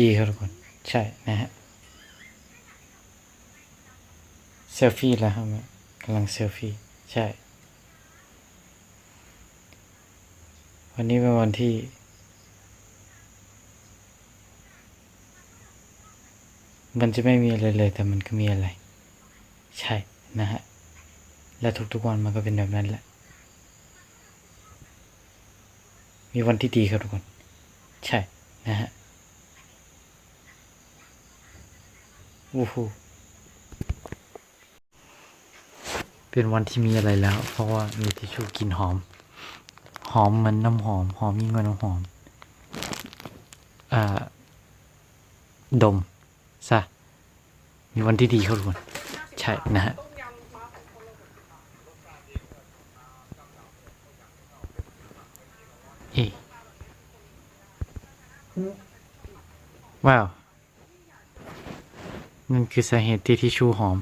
ดีครับทุกคน ใช่นะฮะ เซลฟี่แล้วครับกำลังเซลฟี่ ใช่ วันนี้เป็นวันที่มันจะไม่มีอะไรเลย แต่มันก็มีอะไร ใช่นะฮะ และทุกๆวันมันก็เป็นแบบนั้นแหละ มีวันที่ดีครับทุกคน ใช่นะฮะ โอ้โหเป็นวันที่มีอะไรแล้ว เพราะว่ามีทิชชู่กลินหอม หอมเหมือนน้ำหอม หอมยิ่งกว่าน้ำหอม อ่า ดม ซะ มีวันที่ดีครับทุกคน ใช่นะฮะเอ๊ะว้าว นั่นคือสาเหตุที่ทิชชู่หอม